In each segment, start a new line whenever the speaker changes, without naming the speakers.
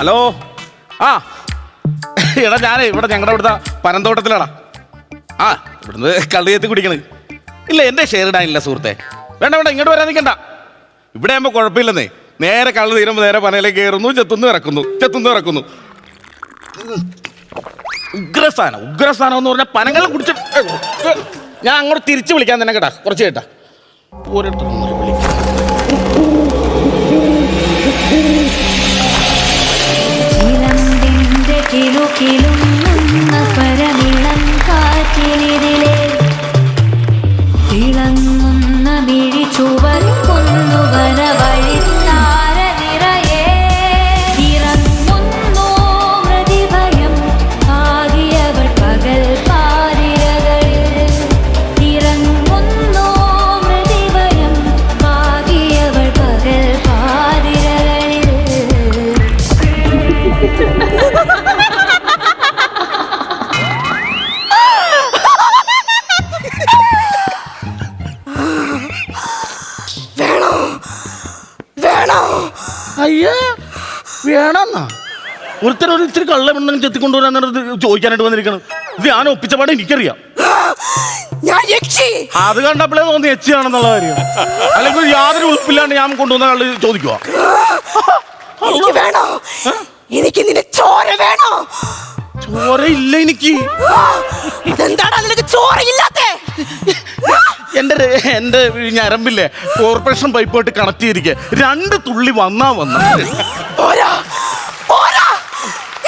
Hello? ആ. എടാ ഞാനേ ഇവിടെ ഞങ്ങളുടെ ഇവിടുത്തെ പനന്തോട്ടത്തിലാടാ. ആ ഇവിടുന്ന് കള്ളി എത്തി കുടിക്കണ്. ഇല്ല എന്റെ ഷെയർ ഇടാനില്ല സുഹൃത്തെ. വേണ്ട വേണ്ട ഇങ്ങോട്ട് വരാൻ നിൽക്കണ്ട ഇവിടെ ആകുമ്പോൾ കുഴപ്പമില്ലെന്നേ. നേരെ കള്ളു തീരുമ്പോൾ നേരെ പനയിലേക്ക് കയറുന്നു ചെത്തുന്നു ഇറക്കുന്നു ചെത്തുന്നു ഇറക്കുന്നു. ഉഗ്രസ്ഥാനം ഉഗ്രസ്ഥാനം എന്ന് പറഞ്ഞാൽ പനങ്ങൾ കുടിച്ച് ഞാൻ അങ്ങോട്ട് തിരിച്ചു വിളിക്കാൻ തന്നെ കേട്ടാ. കുറച്ച് കേട്ടാ. ഓരോരുത്തർ വിളിക്കാം.
കിലു കിലുങ്ങുന്ന പരമിളം കാറ്റിനിതിലെ തിളങ്ങുന്ന മിഴി ചുവക്കുന്നു വനവഴിത്താര
വേണമെന്നാ? ഒരുത്തർ ഒരു ഇത്തിരി കള്ള ഉണ്ടെങ്കിൽ ചെത്തിക്കൊണ്ടുവരാൻ ചോദിക്കാനായിട്ട് വന്നിരിക്കണം. ഇത് ഞാൻ ഒപ്പിച്ച പാടെ എനിക്കറിയാം.
ഞാൻ യക്ഷി.
അത് കണ്ടപ്പോഴേ തോന്നി എച്ചിയാണെന്നുള്ള കാര്യം. അല്ലെങ്കിൽ യാതൊരു ഉറപ്പില്ലാണ്ട് ഞാൻ കൊണ്ടുവന്ന കള്ള് ചോദിക്കുക
എനിക്ക് വേണോ? എനിക്ക് നിന്റെ ചോര വേണോ?
ചോര ഇല്ല എനിക്ക്.
ഇതെന്താണ് അതിലേക്ക്
എന്റെ രെ- എന്റെ ഞരമ്പില്ലേ കോർപ്പറേഷൻ പൈപ്പോട്ട് കണക്ട് ചെയ്തിരിക്കെ. രണ്ട് തുള്ളി വന്നാ വന്ന.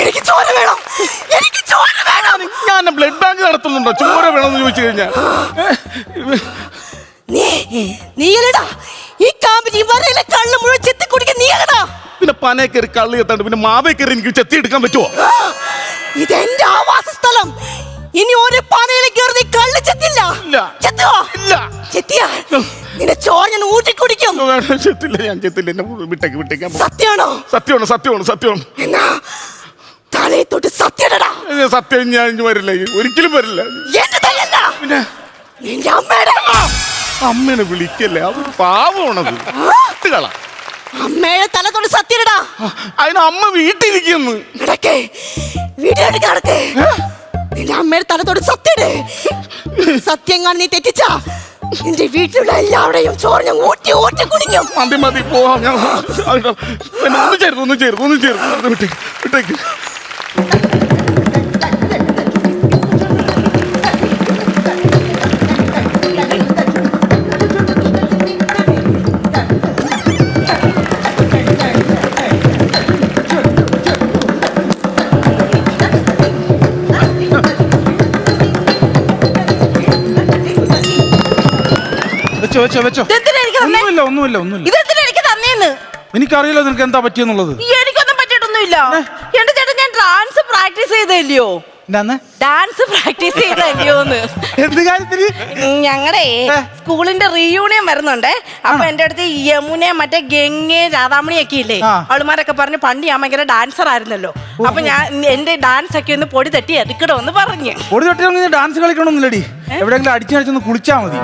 എനിക്ക് ചോര വേണം എനിക്ക് ചോര വേണം.
ഞാൻ ബ്ലഡ് ബാങ്ക് നടത്തുന്നുണ്ടോ? ചോര വേണമെന്ന് ചോദിച്ചു കഴിഞ്ഞാൽ
നീ ഈ കള്ള് മുഴുവൻ ചെത്തി കുടിക്കാൻ നീയല്ലടാ
പിന്നെ പനയെ കയറി കള്ളി എത്താണ്ട് പിന്നെ മാവേ കയറി എനിക്ക് ചെത്തി എടുക്കാൻ പറ്റുമോ
ഇതെന്റെ ആവാസ സ്ഥലം ഇനി ഒരു പാതയിൽ കയറി നീ കള്ള് ചെത്തില്ല. ചെത്തുവോ. ചെത്തിയാ? നിന്റെ ചോര ഞാൻ ഊട്ടി കുടിക്കും.
ചെത്തില്ല ഞാൻ ചെത്തില്ല. എന്നെ വിട്ടേക്ക് വിട്ടേക്ക്
സത്യമാണോ?
സത്യമാണ് സത്യമാണ് സത്യമാണ്.
എന്നാ തലയെ തൊട്ട് സത്യടടാ
സത്യം ഞാൻ വരില്ല. ഒരിക്കലും വരില്ല.
എന്റെ തലയല്ല. നിന്റെ അമ്മയുടെ.
അമ്മേനെ വിളിക്കല്ലേ? അത് പാവമാണത്.
അമ്മയുടെ തല തൊട്ട് സത്യടടാ
അതിന് അമ്മ വീട്ടിലിരിക്കുന്നു.
എടുക്ക നടക്കേ. അമ്മയുടെ തലത്തോട് സത്യടെ. സത്യം കാണി നീ തെറ്റിച്ച. എന്റെ വീട്ടിലുള്ള എല്ലാവരെയും ചോറ് ഞാൻ ഊട്ടി ഊട്ടി കുടിക്കും.
മതി മതി പോവാം. ഞാൻ ഒന്ന് ചേർത്ത് ഒന്ന് ചേർത്ത് ഒന്ന് വിട്ടേക്ക് വിട്ടേക്ക്.
വെച്ചോ വെച്ചോ വെച്ചോ.
ഇതെന്തിനാ എനിക്ക് തന്നേ?
ഒന്നുമില്ല ഒന്നുമില്ല ഒന്നുമില്ല.
ഇതെന്തിനാ എനിക്ക് തന്നേന്ന്?
എനിക്കറിയില്ല നിനക്ക് എന്താ പറ്റിയെന്നുള്ളത്.
ഈ എനിക്കൊന്നും പറ്റിയിട്ടൊന്നുമില്ല. എന്റെ ചേട്ടൻ ഞാൻ ഡാൻസ് പ്രാക്ടീസ് ചെയ്തല്ലയോ
എന്താന്ന്?
ഡാൻസ് പ്രാക്ടീസ് ചെയ്തല്ലയോന്ന്
എന്ത് കാര്യത്തിന്?
ഞങ്ങളുടെ
ഏ?
സ്കൂളിന്റെ റീയൂണിയൻ വരുന്നുണ്ട്. അപ്പൊ എന്റെ അടുത്ത് യമുനെ മറ്റേ ഗംഗെ രാധാമണിയൊക്കെ ഇല്ലേ?
ആ.
അവളുമാരൊക്കെ പറഞ്ഞു പണ്ട് ഞാൻ ഭയങ്കര ഡാൻസർ ആയിരുന്നല്ലോ. അപ്പൊ ഞാൻ എന്റെ ഡാൻസ് ഒക്കെ ഒന്ന് പൊടി തട്ടി എടുക്കണമെന്ന് പറഞ്ഞു.
പൊടി തട്ടി ഡാൻസ് കളിക്കണമെന്നില്ലടി. എവിടെയെങ്കിലും അടിച്ചു അടിച്ചൊന്ന് കുളിച്ചാ മതി.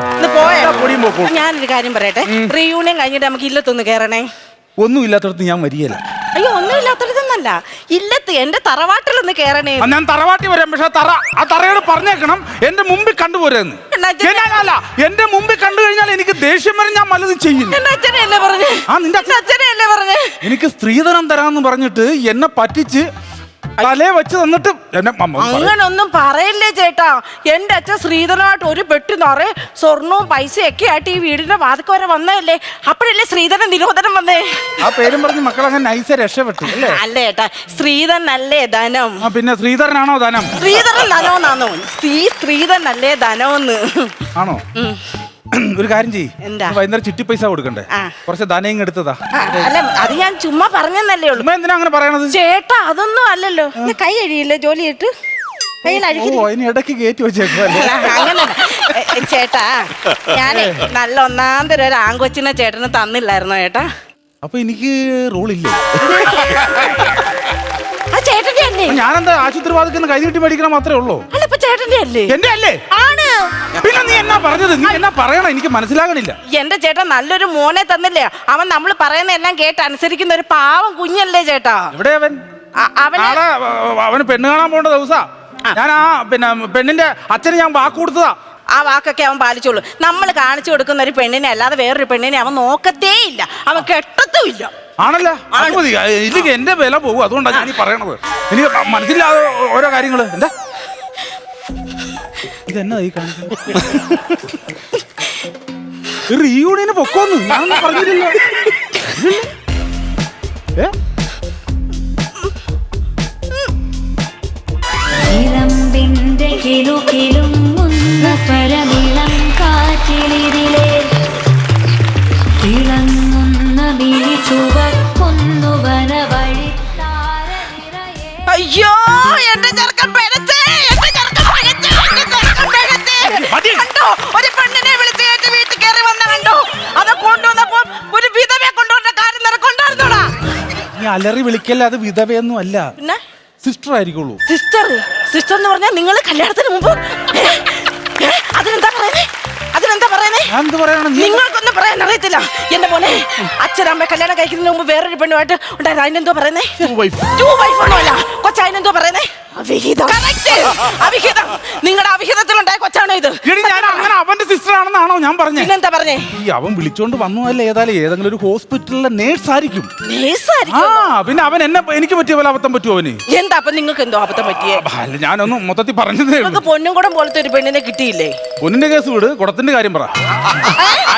പൊടിയും.
ഞാനൊരു കാര്യം പറയട്ടെ. റീയൂണിയൻ കഴിഞ്ഞിട്ട് നമുക്ക് ഇല്ലത്തൊന്ന് കയറണേ
ഒന്നും ഇല്ലാത്തടത്ത് ഞാൻ വരികയല്ല
അയ്യോ ഒന്നും ഇല്ലാത്തടത്തൊന്നല്ല ഇല്ലത്ത് എന്റെ തറവാട്ടിലൊന്ന് കേറണേ.
ആ, ഞാൻ തറവാട്ടി വരാം പക്ഷെ തറ ആ തറയോട് പറഞ്ഞേക്കണം എന്റെ മുമ്പിൽ കണ്ടുപോരെന്ന്.
അച്ഛൻ-
അല്ല എന്റെ മുമ്പിൽ കണ്ടു കഴിഞ്ഞാൽ എനിക്ക് ദേഷ്യം വരെ ഞാൻ മലതും ചെയ്യുന്നു.
എന്റെ അച്ഛനെയല്ലേ പറഞ്ഞേ.
ആ, നിന്റെ അച്ഛൻ-
പറഞ്ഞേ.
എനിക്ക് സ്ത്രീധനം തരാന്ന് പറഞ്ഞിട്ട് എന്നെ പറ്റിച്ച് തലേ വെച്ച് തന്നിട്ട് എന്നെ മ- മ-
അങ്ങനൊന്നും പറയല്ലേ ചേട്ടാ. എന്റെ അച്ഛൻ ശ്രീധരനായിട്ട് ഒരു പെട്ടി നിറയെ സ്വർണവും പൈസയും ഒക്കെ ആയിട്ട് ഈ വീടിന്റെ വാതിക്ക് വരെ വന്നതല്ലേ? അപ്പോഴല്ലേ ശ്രീധരൻ നിരോധനം വന്നേ?
ആ പേരും പറഞ്ഞ് മക്കളങ്ങനെ നൈസ രക്ഷപ്പെട്ടു അല്ലേ?
അല്ല ചേട്ടാ ശ്രീധരൻ അല്ലേ ധനം?
ആ പിന്നെ ശ്രീധരനാണോ ധനം?
ശ്രീധരൻ ധനമെന്നാന്നോ ശ്രീ ശ്രീധരൻ അല്ലേ ധനമെന്ന്
ആണോ? ഒരു കാര്യം ചെയ്യ്.
എന്താ?
വൈകുന്നേരം ചിട്ടി പൈസ കൊടുക്കണ്ടേ?
ആ.
കുറച്ച് ധനം എടുത്തതാ.
അല്ല അത് ഞാൻ ചുമ്മാ പറഞ്ഞെന്നല്ലേ ഉള്ളൂ.
ഉമ്മ എന്തിനാ അങ്ങനെ പറയണത്?
ചേട്ടാ അതൊന്നും അല്ലല്ലോ. ഇത് കൈ കഴിയില്ലേ ജോലി ഇട്ട് കയ്യിൽ
ഓ അതിന് ഇടയ്ക്ക് കയറ്റി വെച്ചേക്കുവല്ലേ?
അങ്ങനെ. ചേട്ടാ ഞാൻ നല്ല ഒന്നാം തരം ഒരു ആങ്കൊച്ചിനെ ചേട്ടന് തന്നില്ലായിരുന്നോ ചേട്ടാ?
അപ്പൊ എനിക്ക് റോളില്ലേ
ആ ചേട്ടന്റെ അല്ലേ?
ഞാനെന്താ ആശുപത്രി വാദിക്കുന്ന കൈ നീട്ടി മേടിക്കണം മാത്രമേ ഉള്ളൂ?
അല്ല ഇപ്പൊ ചേട്ടന്റെ അല്ലേ?
എന്റെ അല്ലേ?
ആണ്.
എന്നാ പറഞ്ഞത്? നീ എന്നാ പറയണം? എനിക്ക് മനസ്സിലാകണില്ല.
എന്റെ ചേട്ടൻ നല്ലൊരു മോനെ തന്നില്ലേ? അവൻ നമ്മൾ പറയുന്ന എല്ലാം കേട്ട് അനുസരിക്കുന്ന ഒരു പാവം കുഞ്ഞല്ലേ ചേട്ടാ?
എവിടെ അവൻ?
അ- അവന്
നാളെ അഹ് അവന് പെണ്ണ് കാണാൻ പോകേണ്ട ദിവസാ. ഞാൻ ആ പിന്നെ പെണ്ണിന്റെ അച്ഛന് ഞാൻ വാക്ക് കൊടുത്തതാ.
ആ വാക്കൊക്കെ അവൻ പാലിച്ചോളൂ. നമ്മൾ കാണിച്ചു കൊടുക്കുന്ന ഒരു പെണ്ണിനെ അല്ലാതെ വേറൊരു പെണ്ണിനെ അവൻ നോക്കത്തേ ഇല്ല അവൻ കെട്ടത്തും ഇല്ല
ആണല്ലേ? അത് മതി. ഇല്ലെങ്കിൽ എന്റെ വില പോകും. അതുകൊണ്ടാണ് ഞാൻ ഈ പറയണത്. എനിക്ക് മനസ്സിലാതെ ഓരോ കാര്യങ്ങൾ. എന്താ? ഇതെന്നാ ഈ കാണിക്കുന്നത് റീയൂണിയന് പൊക്കോന്ന്. ഞാൻ പറഞ്ഞിട്ടില്ല ഏ?
കിലു കിലുകിലുങ്ങുന്ന സ്വരമിളം കാറ്റിലിതിലേ തിളങ്ങുന്ന മിഴി ചുവക്കുന്നു നിറയെ
അയ്യോ എന്റെ ചെറുക്കൻ കണ്ടോ ഒരു പെണ്ണിനെ വിളിച്ച് കയറ്റി വീട്ടിൽ കയറി വന്ന കണ്ടോ. അത് കൊണ്ടുവന്നപ്പോ ഒരു വിധവയെ കൊണ്ടുവന്ന കാര്യം നിനക്കൊണ്ടായിരുന്നോടാ
നീ അലറി വിളിക്കല്ല? അത് വിധവയൊന്നും അല്ല.
പിന്നെ?
സിസ്റ്റർ ആയിരിക്കുള്ളൂ.
സിസ്റ്റർ? സിസ്റ്റർ എന്ന് പറഞ്ഞാൽ നിങ്ങൾ കല്യാണത്തിന് മുമ്പ്? അതിനെന്താ പറയുന്നേ? അതിനെന്താ പറയുന്നേ?
ഞാൻ എന്ത് പറയണം? നീ
നിങ്ങൾക്കൊന്നും പറയാൻ അറിയത്തില്ല. എന്റെ പോലെ അച്ഛനമ്മ കല്യാണം കഴിക്കുന്നതിന് മുമ്പ് വേറൊരു പെണ്ണുമായിട്ട് ഉണ്ടായിരുന്നു? അതിനെന്തോ പറയുന്നേ? ടു വൈഫ് ഒന്നുമല്ല. കൊച്ചതിനെന്തോ പറയുന്നേ?
അവിഹിതം.
അവിഹിതം. നിങ്ങളുടെ അവിഹിതത്തിലുണ്ടായ കൊച്ചാണോ ഇത്?
ഞാൻ അങ്ങനെ അവന്റെ സിസ്റ്റർ ആണെന്നാണോ ഞാൻ പറഞ്ഞേ?
പിന്നെന്താ പറഞ്ഞേ?
ഈ അവൻ വിളിച്ചോണ്ട് വന്നതല്ല ഏതായാലും ഏതെങ്കിലും ഒരു ഹോസ്പിറ്റലിലെ നേഴ്സ് ആയിരിക്കും. ആ പിന്നെ അവൻ എന്നെ എനിക്ക് പറ്റിയ പോലെ അബദ്ധം പറ്റുമോ അവന്?
എന്താ അപ്പൊ നിങ്ങൾക്ക് എന്തോ അബദ്ധം പറ്റിയേ?
അല്ല ഞാനൊന്നും മൊത്തത്തിൽ പറഞ്ഞതേ ഉള്ളൂ.
നിങ്ങൾക്ക് പൊന്നും കൂടെ പോലത്തെ ഒരു പെണ്ണിനെ കിട്ടിയില്ലേ?
പൊന്നിന്റെ കേസ് വിട് കുടത്തിന്റെ കാര്യം പറ.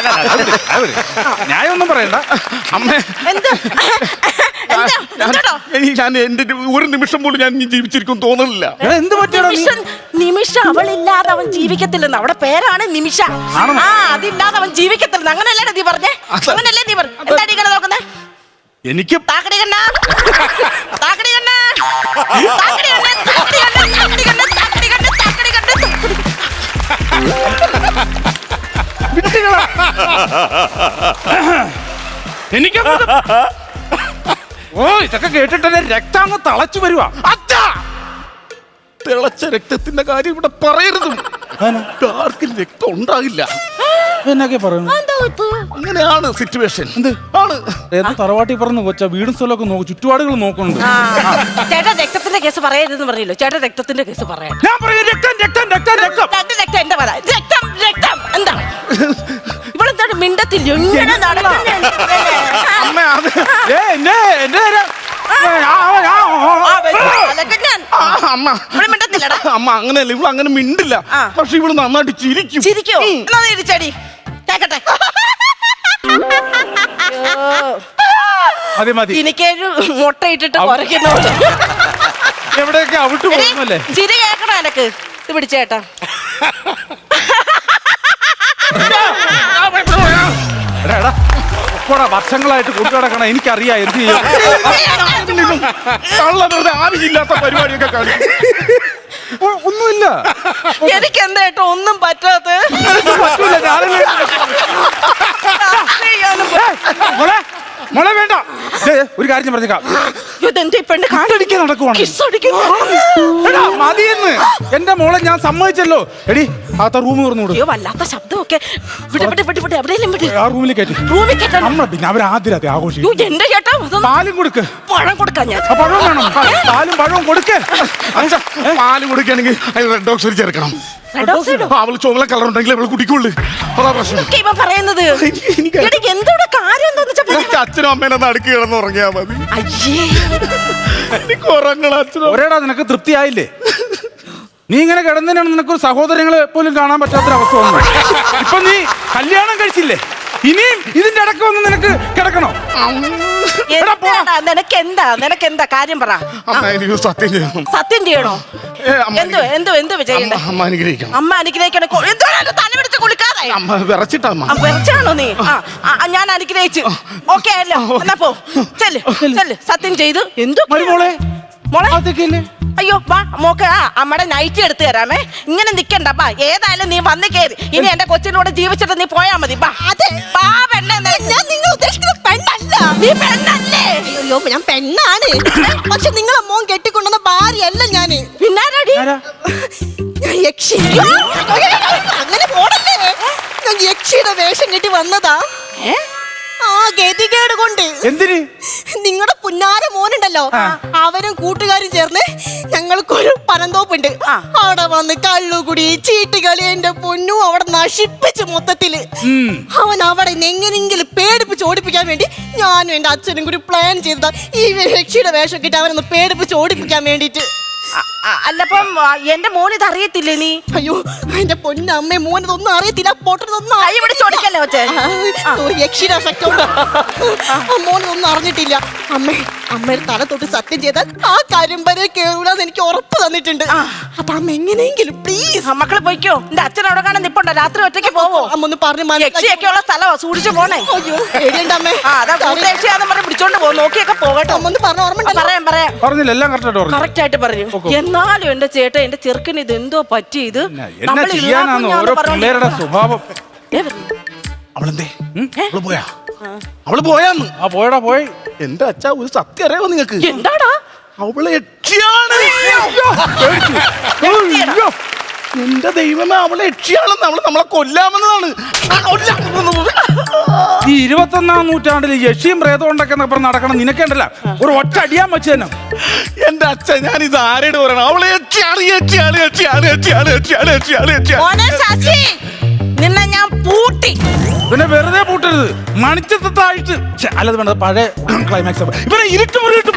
അത് ന്യായമൊന്നും പറയണ്ട.
അമ്മ.
എന്ത്? എന്താ? എന്താടോ?
എനിക്ക് ഞാൻ എന്റെ ഒരു നിമിഷം പോലും ഞാൻ ഇനി ജീവിച്ചിരിക്കും തോന്നുന്നില്ല
എടാ, എന്ത് പറ്റിയടാ നീ?
നിമിഷം നിമിഷ അവളില്ലാതെ അവൻ ജീവിക്കത്തില്ലെന്ന്. അവിടെ പേരാണ് നിമിഷ.
ആണോ?
ആ അതില്ലാതെ അവൻ ജീവിക്കത്തില്ലെന്ന്. അങ്ങനല്ലേ നീ പറഞ്ഞേ? അങ്ങനല്ലേ നീ പറഞ്ഞു? എന്താ നീ ഇങ്ങനെ നോക്കുന്നേ?
എനിക്ക്
താക്കടി കണ്ണാ. താക്കടി കണ്ണാ താക്കടി കണ്ണാ താക്കടി കണ്ണാ താക്കടി കണ്ണാ താക്കടി കണ്ണാ താക്കടി കണ്ണ.
എനിക്ക് ഓ ഇതൊക്കെ കേട്ടിട്ട് എന്റെ രക്തം അങ്ങ് തളച്ചു വരുവാ.
അച്ഛാ! തിളച്ച രക്തത്തിന്റെ കാര്യം ഇവിടെ പറയരുത്. ആർക്കും രക്തം ഉണ്ടാകില്ല.
എന്നൊക്കെ പറയുന്നു
അങ്ങനെയാണ് സിറ്റുവേഷൻ? ആണ്.
തറവാട്ടി പറഞ്ഞു കൊച്ച വീടും സ്ഥലമൊക്കെ നോക്കും ചുറ്റുപാടുകൾ നോക്കുന്നുണ്ട്.
ചേട്ടാ രക്തത്തിന്റെ കേസ് പറയരുതെന്ന് പറഞ്ഞല്ലോ? ചേട്ടാ രക്തത്തിന്റെ കേസ് പറയാം.
ഞാൻ പറയും രക്തം രക്തം രക്തം രക്തം.
രക്തം രക്തം രക്തം എന്താ? മിണ്ടത്തില്ല ഇങ്ങനെ
അമ്മ അത്
ഏ എന്നെ എന്റെ നേരെ- ആ, ആ, ആ,
ആ,
ആ.
അതൊക്കെ ഞാൻ.
ആ, അമ്മ.
ഇവിടെ മിണ്ടത്തില്ലടാ.
അമ്മ അങ്ങനെയല്ല ഇവൾ അങ്ങനെ മിണ്ടില്ല.
ആ.
പക്ഷെ ഇവിടെ നന്നായിട്ട് ചിരിക്കും.
ചിരിക്കോ? എന്നാ നീ ഇരിച്ചടി. കേക്കട്ടെ.
അതെ മതി.
എനിക്കൊരു മുട്ട ഇട്ടിട്ട് കുറയ്ക്കുന്നോളൂ
എവിടെയൊക്കെ അവിട്ട് പോകുന്നല്ലേ?
ചിരി കേക്കണോ എനക്ക്? ഇത് പിടിച്ചേട്ടാ.
എടാ ഇപ്പോഴാ വർഷങ്ങളായിട്ട് കൊണ്ടു കിടക്കണ എനിക്കറിയാം എന്ത് ചെയ്യും.
വെറുതെ ആവശ്യമില്ലാത്ത പരിപാടിയൊക്കെ കാണിക്കും
ഓ, ഒന്നുമില്ല.
എനിക്ക് എന്താ ഏട്ടോ ഒന്നും പറ്റാത്ത
പറ്റൂല ഞാനല്ലേ മോളെ മോളെ വേണ്ട. ദേ, ഒരു കാര്യം ഞാൻ പറഞ്ഞേക്കാം.
പെണ്ണ്
നടക്കുവാണ്. എടാ മതിയെന്ന്. എന്റെ മോളെ ഞാൻ സമ്മതിച്ചല്ലോ. എടി റൂം
അയ്യോ വല്ലാത്ത ശബ്ദമൊക്കെ. വിട് വിട് വിട് വിട് എവിടെയെങ്കിലും വിട്.
ആ റൂമിൽ കയറ്റി
റൂമിൽ കേട്ടോ
നമ്മളെ പിന്നെ അവർ ആദ്യ രാത്രി ആഘോഷിക്കും.
അയ്യോ എന്റെ ചേട്ടാ ഇതൊന്ന്
പാലും കൊടുക്ക്.
പഴം കൊടുക്കാൻ ഞാൻ.
ആ പഴവും വേണം. പാലും പഴവും കൊടുക്ക്.
അച്ഛാ പാൽ കുടിക്കുകയാണെങ്കിൽ റെഡ് ഓക്സൈഡ് ചേർക്കണം.
Red oxide ഓ?
ആ, അവൾ ചോക്ലേറ്റ് കളർ ഉണ്ടെങ്കിൽ അവൾ കുടിക്കുള്ളൂ. അതാ പ്രശ്നം.
ഇതൊക്കെ ഇവൻ പറയുന്നത്.
എനിക്ക്
എടി, എന്തോടെ കാര്യം എന്താന്ന് വെച്ചാ പറ.
എനിക്ക് അച്ഛനും അമ്മേനെ കിടന്ന് ഉറങ്ങിയാ മതി.
അയ്യേ.
എനിക്ക് ഉറങ്ങണം അച്ഛനും.
ഒരേടാ നിനക്ക് തൃപ്തിയായില്ലേ? നീ ഇങ്ങനെ കിടന്നതിനാണ് നിനക്കൊരു സഹോദരങ്ങളെ പോലും കാണാൻ പറ്റാത്തൊരവസ്ഥ വന്നു ഇപ്പൊ നീ കല്യാണം കഴിച്ചില്ലേ? ഇനിയും ഇതിന്റെ ഇടയ്ക്ക് വന്ന് നിനക്ക് കിടക്കണോ? എടാ, പോ.
എന്താടാ നിനക്ക് എന്താ? നിനക്ക് എന്താ കാര്യം പറ.
അമ്മ എനിക്ക് സത്യം ചെയ്യണം?
സത്യം ചെയ്യണോ?
ഏ, അമ്മ
എന്തോ എന്തോ എന്തോ
അമ്മ
ചെയ്യണ്ടേ?
അമ്മ അനുഗ്രഹിക്കണം.
അമ്മ അനുഗ്രഹിക്കണ. തല പിടിച്ച് കുളിക്കാതെ?
അമ്മ വിറച്ചിട്ടാ അമ്മ.
നീ? ആ ആ, ആ, ഞാൻ അനുഗ്രഹിച്ചു. ഓക്കെ അല്ലോ. എന്നാ പോ. ചെല്ല് ചെല്ല്. സത്യം ചെയ്തു. എന്തോ
മരുമോളെ
മോളെ?
അതൊക്കെയല്ലേ
അയ്യോ വാ മോക്ക് ആ അമ്മയുടെ നൈറ്റ് എടുത്തു തരാമേ. ഇങ്ങനെ നിക്കണ്ട ബാ ഏതായാലും നീ വന്ന് കേറി. ഇനി എന്റെ കൊച്ചിനോട് ജീവിച്ചിട്ട് നീ പോയാ മതി ബാ.
അതെ.
ബാ പെണ്ണ
ഞാൻ നിങ്ങൾ ഉദ്ദേശിക്കുന്ന പെണ്ണല്ല.
നീ പെണ്ണല്ലേ?
അയ്യോ ഞാൻ പെണ്ണാണ്. പക്ഷെ നിങ്ങളെ മോൻ കെട്ടിക്കൊണ്ടുവന്ന ഭാര്യയല്ല ഞാൻ.
പിന്നാരടി?
ഞാൻ യക്ഷി അങ്ങനെ പോടല്ലേ? ഞാൻ യക്ഷിയുടെ വേഷം കെട്ടി വന്നതാ. ആ ഗതികേട് കൊണ്ട്.
എന്തിന്?
നിങ്ങളുടെ പുന്നാര മോനുണ്ടല്ലോ. അവരും കൂട്ടുകാരും ചേർന്ന് ഞങ്ങൾക്കൊരു പനന്തോപ്പുണ്ട്. അവിടെ വന്ന് കള്ളുകുടി ചീട്ടുകളി എന്റെ പൊന്നു അവിടെ നശിപ്പിച്ച് മൊത്തത്തിൽ. അവൻ അവിടെ എങ്ങനെങ്കിലും പേടിപ്പിച്ച് ഓടിപ്പിക്കാൻ വേണ്ടി ഞാനും എന്റെ അച്ഛനും കൂടി പ്ലാൻ ചെയ്തതാ. ഈ രക്ഷയുടെ വേഷം കിട്ടി അവനൊന്ന് പേടിപ്പിച്ച് ഓടിപ്പിക്കാൻ വേണ്ടിട്ട്
അല്ലപ്പം എന്റെ മോൻ ഇത് അറിയത്തില്ലേ നീ?
അയ്യോ എന്റെ പൊന്നമ്മേ മോനതൊന്നും അറിയത്തില്ല യക്ഷിയുടെ എഫക്റ്റ് ഉണ്ട് മോനൊന്നും അറിഞ്ഞിട്ടില്ല. അമ്മേ അമ്മയുടെ തല തൊട്ട് സത്യം ചെയ്താൽ ആ കാര്യം വരെ കേറൂലെന്ന് എനിക്ക് ഉറപ്പ് തന്നിട്ടുണ്ട്. അപ്പൊ അമ്മ എങ്ങനെയെങ്കിലും പ്ലീസ്
മക്കളെ പൊയ്ക്കോ. എന്റെ അച്ഛൻ അവിടെ കാണാൻ നിപ്പുണ്ടോ. രാത്രി ഒറ്റയ്ക്ക് പോവോ?
അമ്മ ഒന്ന് പറഞ്ഞു
യക്ഷിയൊക്കെ ഉള്ള സ്ഥലമാ സൂക്ഷിച്ചു പോണേ.
അയ്യോ പേടിയുണ്ട് അമ്മേ.
ആ അതാ കൂട്ടയക്ഷിയാന്ന് പറഞ്ഞ് പിടിച്ചോണ്ട് പോകും നോക്കിയൊക്കെ പോകട്ടെ.
അമ്മ ഒന്ന് പറഞ്ഞു ഓർമ്മ
പറയാം പറയാം.
പറഞ്ഞില്ല എല്ലാം കറക്റ്റ് പറഞ്ഞു.
കറക്റ്റ് ആയിട്ട് പറഞ്ഞു. എന്നാലും എന്റെ ചേട്ടൻ എന്റെ ചെറുക്കന് ഇത് എന്തോ പറ്റി?
ഇത് എന്നാ ഓരോ പിള്ളേരുടെ സ്വഭാവം.
അവളെന്തേ? അവൾ പോയാ? അവൾ പോയാന്ന്.
ആ പോയടാ പോയി.
എന്റെ അച്ഛ ഒരു സത്യം അറിയാവോ നിങ്ങക്ക്
എന്താടാ?
അവൾ യക്ഷിയാണ്.
നിന്റെ
എന്റെ ദൈവമേ അവൾ യക്ഷിയാണെന്ന്. അവൾ നമ്മളെ കൊല്ലാമെന്നതാണ്.
ഈ ഇരുപത്തൊന്നാം നൂറ്റാണ്ടിൽ യക്ഷിയും പ്രേതം ഉണ്ടൊക്കെ അപ്പുറം നടക്കണം നിനക്കണ്ടല്ല. ഒരു ഒറ്റ അടിയാൻ വെച്ച് തന്നെ.
എന്റെ അച്ഛൻ ഞാൻ ഇത് ആരോട് പറയണം? അവൾ യക്ഷിയാണ് യക്ഷിയാണ് യക്ഷിയാണ് യക്ഷിയാണ് യക്ഷിയാണ് യക്ഷിയാണ് യക്ഷിയാണ്.
ശശി നിന്നെ ഞാൻ പൂട്ടി.
പിന്നെ വെറുതെ പൂട്ടരുത്. മണിച്ചത്തായിട്ട് അല്ലത് വേണ്ട പഴയ ക്ലൈമാക്സ് ഇവരെ ഇരുട്ട് മുറിയിട്ട്